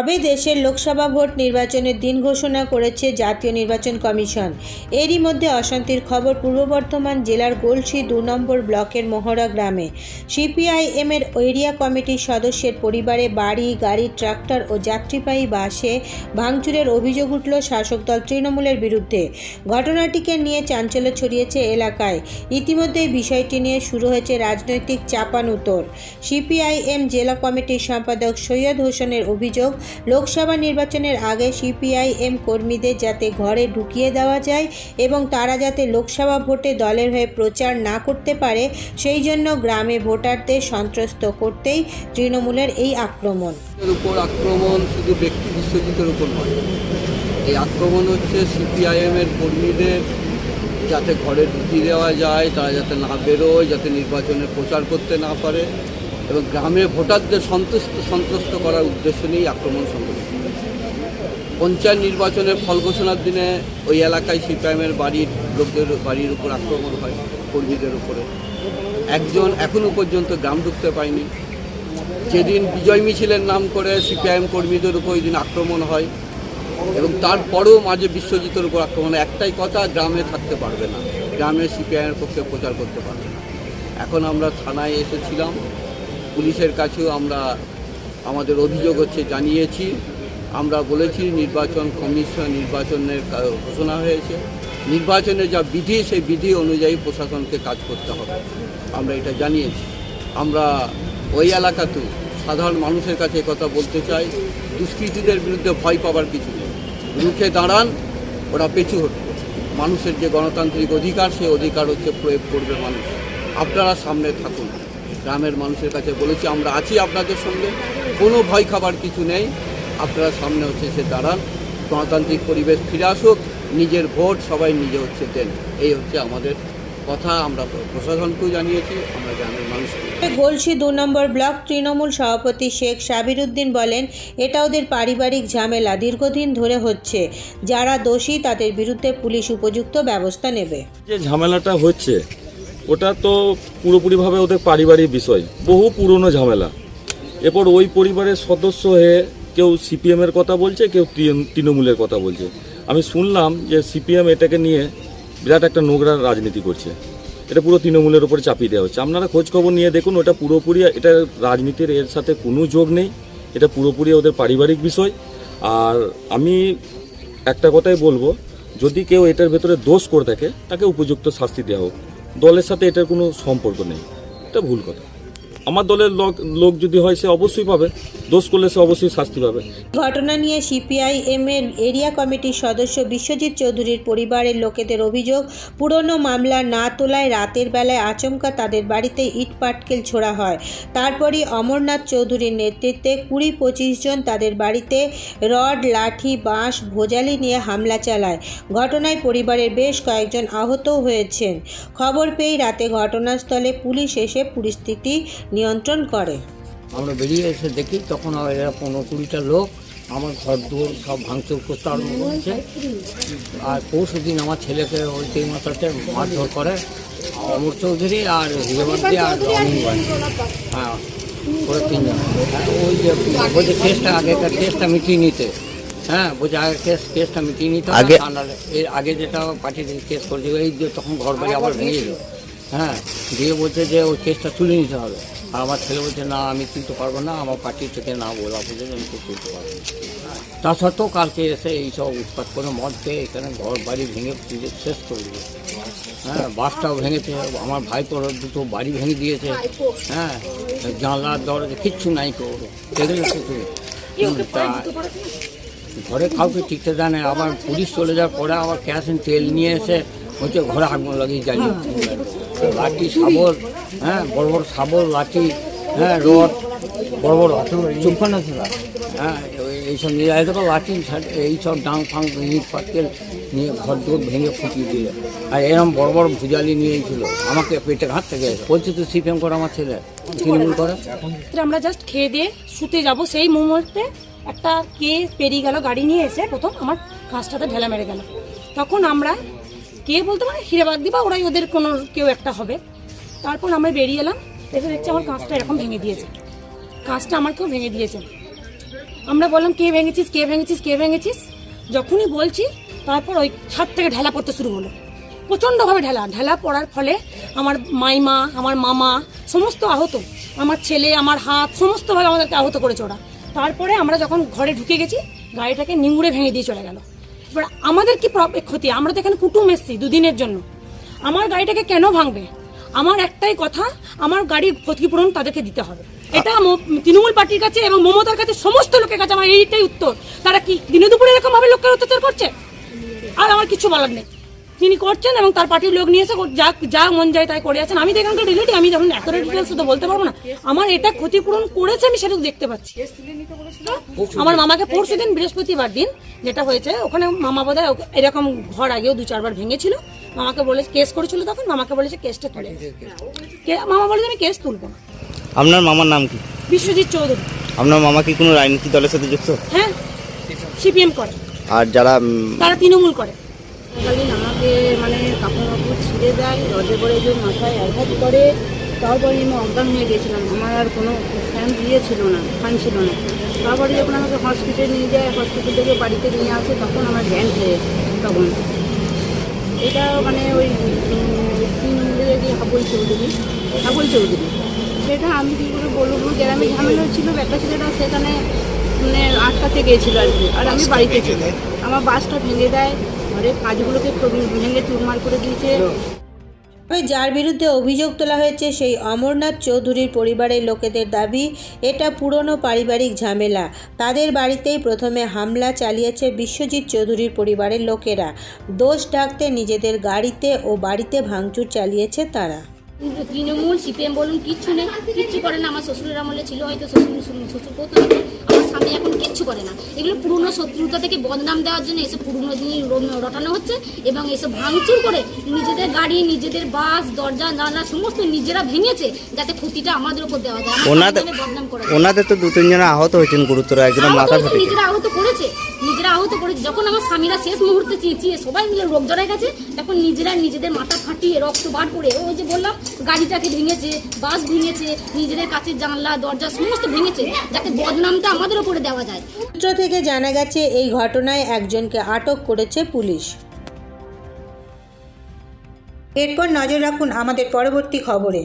তবে দেশের লোকসভা ভোট নির্বাচনের দিন ঘোষণা করেছে জাতীয় নির্বাচন কমিশন। এরই মধ্যে অশান্তির খবর পূর্ব বর্ধমান জেলার গোলসি দু নম্বর ব্লকের মোহরা গ্রামে। সিপিআইএমের এরিয়া কমিটির সদস্যের পরিবারে বাড়ি, গাড়ি, ট্রাক্টর ও যাত্রীবাহী বাসে ভাঙচুরের অভিযোগ উঠল শাসক দল তৃণমূলের বিরুদ্ধে। ঘটনাটিকে নিয়ে চাঞ্চল্য ছড়িয়েছে এলাকায়। ইতিমধ্যেই বিষয়টি নিয়ে শুরু হয়েছে রাজনৈতিক চাপান চাপানুতর। সিপিআইএম জেলা কমিটির সম্পাদক সৈয়দ হোসেনের অভিযোগ লোকসভা নির্বাচনের আগে সিপিআইএম কর্মীদের যাতে ঘরে ঢুকিয়ে দেওয়া যায় এবং তারা যাতে লোকসভা ভোটে দলের হয়ে প্রচার না করতে পারে, সেই জন্য গ্রামে ভোটারদের সন্ত্রস্ত করতেই তৃণমূলের এই আক্রমণ। আক্রমণ শুধু ব্যক্তি বিশ্বজিতের উপর নয়। এই আক্রমণ হচ্ছে সিপিআইএম এর কর্মীদের যাতে ঘরে ঢুকিয়ে দেওয়া যায়, তারা যাতে না বেরোয়, যাতে নির্বাচনে প্রচার করতে না পারে। এবং গ্রামে ভোটারদের সন্তুষ্ট সন্তুষ্ট করার উদ্দেশ্য নিয়েই আক্রমণ সংঘটিত। পঞ্চায়েত নির্বাচনের ফল ঘোষণার দিনে ওই এলাকায় সিপিআইএমের বাড়ির লোকদের, বাড়ির উপর আক্রমণ হয় কর্মীদের উপরে। একজন এখনও পর্যন্ত গ্রাম ঢুকতে পায়নি যেদিন বিজয় মিছিলের নাম করে সিপিআইএম কর্মীদের উপর ওই দিন আক্রমণ হয় এবং তারপরেও মাঝে বিশ্বজিতের উপর আক্রমণ। একটাই কথা, গ্রামে থাকতে পারবে না। গ্রামে সিপিআইএমের পক্ষে প্রচার করতে পারবে না। এখন আমরা থানায় এসেছিলাম। পুলিশের কাছেও আমরা আমাদের অভিযোগ হচ্ছে জানিয়েছি। আমরা বলেছি নির্বাচন কমিশন নির্বাচনের ঘোষণা হয়েছে। নির্বাচনের যা বিধি, সেই বিধি অনুযায়ী প্রশাসনকে কাজ করতে হবে। আমরা এটা জানিয়েছি। আমরা ওই এলাকাতেও সাধারণ মানুষের কাছে কথা বলতে চাই, দুষ্কৃতীদের বিরুদ্ধে ভয় পাবার কিছু নেই। রুখে দাঁড়ান, ওরা পেছু হটবে। মানুষের যে গণতান্ত্রিক অধিকার, সেই অধিকার হচ্ছে প্রয়োগ করবে মানুষ। আপনারা সামনে থাকুন। গ্রামের মানুষের কাছে বলেছি আমরা আছি আপনাদের সঙ্গে। কোনো ভয় খাবার কিছু নেই। আপনারা সামনে হচ্ছে সে দাঁড়ান। গণতান্ত্রিক পরিবেশ ফিরে আসুক। নিজের ভোট সবাই নিজে হচ্ছে দেন। এই হচ্ছে আমাদের কথা। আমরা প্রশাসনকেও জানিয়েছি আমরা গ্রামের মানুষকে গোলসি দু নম্বর ব্লক তৃণমূল সভাপতি শেখ সাবিরুদ্দিন বলেন এটা ওদের পারিবারিক ঝামেলা। দীর্ঘদিন ধরে হচ্ছে। যারা দোষী তাদের বিরুদ্ধে পুলিশ উপযুক্ত ব্যবস্থা নেবে। যে ঝামেলাটা হচ্ছে ওটা তো পুরোপুরিভাবে ওদের পারিবারিক বিষয়। বহু পুরনো ঝামেলা। এরপর ওই পরিবারের সদস্য হয়ে কেউ সিপিএমের কথা বলছে, কেউ তৃণমূলের কথা বলছে। আমি শুনলাম যে সিপিএম এটাকে নিয়ে বিরাট একটা নোংরা রাজনীতি করছে। এটা পুরো তৃণমূলের উপরে চাপিয়ে দেওয়া হচ্ছে। আপনারা খোঁজখবর নিয়ে দেখুন, ওটা পুরোপুরি এটা রাজনীতির এর সাথে কোনো যোগ নেই। এটা পুরোপুরি ওদের পারিবারিক বিষয়। আর আমি একটা কথাই বলব, যদি কেউ এটার ভেতরে দোষ করে থাকে, তাকে উপযুক্ত শাস্তি দেওয়া হোক। দলের সাথে এটার কোনো সম্পর্ক নেই। এটা ভুল কথা। আমার দলের লোক লোক যদি হয় সে অবশ্যই পাবে। দোষ করলে সে অবশ্যই শাস্তি পাবে। ঘটনা নিয়ে সিপিআইএম এর এরিয়া কমিটির সদস্য বিশ্বজিৎ চৌধুরীর পরিবারের লোকেদের অভিযোগ, পুরনো মামলা না তোলায় রাতের বেলায় আচমকা তাদের বাড়িতে ইট পাটকেল ছোড়া হয়। তারপরই অমরনাথ চৌধুরীর নেতৃত্বে কুড়ি পঁচিশ জন তাদের বাড়িতে রড, লাঠি, বাঁশ, ভোজালি নিয়ে হামলা চালায়। ঘটনায় পরিবারের বেশ কয়েকজন আহতও হয়েছেন। খবর পেয়ে রাতে ঘটনাস্থলে পুলিশ এসে পরিস্থিতি নিয়ন্ত্রণ করে। আমরা বেরিয়ে এসে দেখি তখন এরা পনেরো কুড়িটা লোক আমার ঘর দুয়ার সব ভাঙচুর করতে আরম্ভ করেছে। আর পরশু দিন আমার ছেলেকে ওই তিন মাথাতে মারধর করে অমর চৌধুরী আর হিরেবাদ্দি আর হ্যাঁ ওরা তিনজন। হ্যাঁ, ওই যে বলছে কেসটা আগেকার কেসটা মিটিয়ে নিতে। হ্যাঁ বলছে আগের কেস কেসটা মিটিয়ে নিতে আগে- এর আগে যেটা পার্টি কেস করেছিল এই যে তখন ঘর বাড়ি আবার ভেঙে গেল। হ্যাঁ দিয়ে বলছে যে ওই কেসটা তুলে নিতে হবে। আর আমার ছেলে বলছে না আমি তুলতে পারব না আমার পার্টি থেকে না বলা পর্যন্ত আমি তো তুলতে পারব তা সত্ত্বেও কালকে এসে এইসব উৎপাত করে মদ খেয়ে এখানে ঘর বাড়ি ভেঙে পুজো শেষ করে দিল হ্যাঁ বাসটাও ভেঙেছে আমার ভাই তোর দুটো বাড়ি ভেঙে দিয়েছে। হ্যাঁ জানলার দরজা কিচ্ছু নাই তো এগুলো কিছু তা ঘরে কাউকে টিকতে দেয় না। আবার পুলিশ চলে যাওয়ার পরে আবার কেরোসিন তেল নিয়ে এসে হচ্ছে ঘরে আগুন লাগিয়ে জ্বালিয়ে লাঠি শাবল হ্যাঁ বড় বড় শাবল লাঠি হ্যাঁ রড, বড় বড় চুপখান আছে হ্যাঁ এইসব নিয়ে যায়। তো লাঠি এইসব ডাং ফাং ইট নিয়ে ঘর দৌড় ভেঙে ফুটিয়ে দিল। আর এরকম বড় বড় ভুজালি নিয়েছিল আমাকে পেটে ঘাট থেকে বলছে তো সিপিএম করে আমার ছেলে। তৃণমূল করে? আমরা জাস্ট খেয়ে দিয়ে শুতে যাব। সেই মুহূর্তে একটা কে পেরিয়ে গেল, গাড়ি নিয়ে এসে প্রথম আমার কাজটাতে ঢেলা মেরে গেল। তখন আমরা কে বলতে পারে? হিরেবাদ দিবা, ওরাই ওদের কোনো কেউ একটা হবে। তারপর আমরা বেরিয়ে এলাম। এসে দেখছি আমার কাজটা এরকম ভেঙে দিয়েছে। কাজটা আমার কেউ ভেঙে দিয়েছে। আমরা বললাম, কে ভেঙেছিস? কে ভেঙেছিস? কে ভেঙেছিস? যখনই বলছি, তারপর ওই ছাদ থেকে ঢেলা পড়তে শুরু হলো। প্রচণ্ডভাবে ঢেলা। ঢেলা পড়ার ফলে আমার মাইমা, আমার মামা, সমস্ত আহত। আমার ছেলে, আমার হাত, সমস্তভাবে আমাদেরকে আহত করেছে ওরা। তারপরে আমরা যখন ঘরে ঢুকে গেছি, গাড়িটাকে নিংড়ে ভেঙে দিয়ে চলে গেল। এবার আমাদের কি ক্ষতি? আমরা তো এখানে কুটুম এসছি দুদিনের জন্য। আমার গাড়িটাকে কেন ভাঙবে? আমার একটাই কথা, আমার গাড়ির ক্ষতিপূরণ তাদেরকে দিতে হবে। এটা তৃণমূল পার্টির কাছে এবং মমতার কাছে সমস্ত লোকের কাছে আমার এইটাই উত্তর। তারা কি দিনে দুপুরে এরকম ভাবে লোকের অত্যাচার করছে? আর আমার কিছু বলার নেই। তিনি করছেন এবং তার পার্টির লোক নিয়ে এসে যা যা মন যায় তাই করে আছেন। আমি তো এখানকার রিলেটিভ আমি যখন এত ডিটেলস তো বলতে পারব না। আমার এটা ক্ষতিপূরণ করেছে আমি সেটা দেখতে পাচ্ছি। আমার মামাকে পরশু দিন বৃহস্পতিবার দিন যেটা হয়েছে ওখানে মামা বোধ এরকম ঘর আগেও দু চারবার ভেঙেছিল। মামাকে বলে কেস করেছিল তখন মামাকে বলেছে কেসটা তুলে মামা বলেছে আমি কেস তুলবো না। আপনার মামার নাম কি? বিশ্বজিৎ চৌধুরী। আপনার মামা কি কোনো রাজনীতি দলের সাথে যুক্ত? হ্যাঁ সিপিএম করে। আর যারা তারা তৃণমূল করে। কালীন আমাকে মানে কাপড় কাপড় ছিঁড়ে দেয় রদে করে যে মাথায় আঘাত করে তারপরে আমি অজ্ঞান হয়ে গেছিলাম। আমার আর কোনো ফ্যান দিয়ে ছিল না ফান ছিল না। তারপরে যখন আমাকে হসপিটালে নিয়ে যায় হসপিটাল থেকে বাড়িতে নিয়ে আসে তখন আমার জ্ঞান হয়ে তখন। এটা মানে ওই তৃণমূলের হাবল চৌধুরী হাবল চৌধুরী সেটা আমি কী করে বলব? গ্রামে ঝামেলা ছিল একটা ছেলেটা সেখানে মানে আটকাতে গিয়েছিল আর কি। আর আমি বাড়িতে ছিল আমার বাসটা ভেঙে দেয় ঘরের কাজগুলোকে ভেঙে চুরমার করে দিয়েছে। তবে যার বিরুদ্ধে অভিযোগ তোলা হয়েছে সেই অমরনাথ চৌধুরীর পরিবারের লোকেদের দাবি এটা পুরনো পারিবারিক ঝামেলা। তাদের বাড়িতেই প্রথমে হামলা চালিয়েছে বিশ্বজিৎ চৌধুরীর পরিবারের লোকেরা। দোষ ঢাকতে নিজেদের গাড়িতে ও বাড়িতে ভাঙচুর চালিয়েছে তারা। তৃণমূল সিপিএম বলুন কিচ্ছু নেই। কিচ্ছু করে না। আমার শ্বশুরের আমলে ছিল হয়তো শ্বশুর শ্বশুর করতো আমার স্বামী এখন কিচ্ছু করে না। এগুলো পুরনো শত্রুতা থেকে বদনাম দেওয়ার জন্য এসব পুরনো জিনিস রটানো হচ্ছে এবং এসব ভাঙচুর করে নিজেদের গাড়ি নিজেদের বাস দরজা জানলা সমস্ত নিজেরা ভেঙেছে যাতে ক্ষতিটা আমাদের উপর দেওয়া যায়। ওনাদের ওনাদের তো দু তিনজন আহত হয়েছেন গুরুতর একজন মাথা ফেটে নিজেরা আহত করেছে। নিজেরা আহত করেছে যখন আমার স্বামীরা শেষ মুহূর্তে চেঁচিয়ে সবাই মিলে রোগ জড়ায় গেছে, তখন নিজেরা নিজেদের মাথা ফাটিয়ে রক্ত বার করে, ওই যে বললাম, গাড়িটাকে ভেঙেছে, বাস ভেঙেছে, নিজেদের কাছে জানলা, দরজা সমস্ত ভেঙেছে, যাতে বদনামটা আমাদের উপরে দেওয়া যায়। সূত্র থেকে জানা গেছে এই ঘটনায় একজনকে আটক করেছে পুলিশ। এরপর নজর রাখুন আমাদের পরবর্তী খবরে।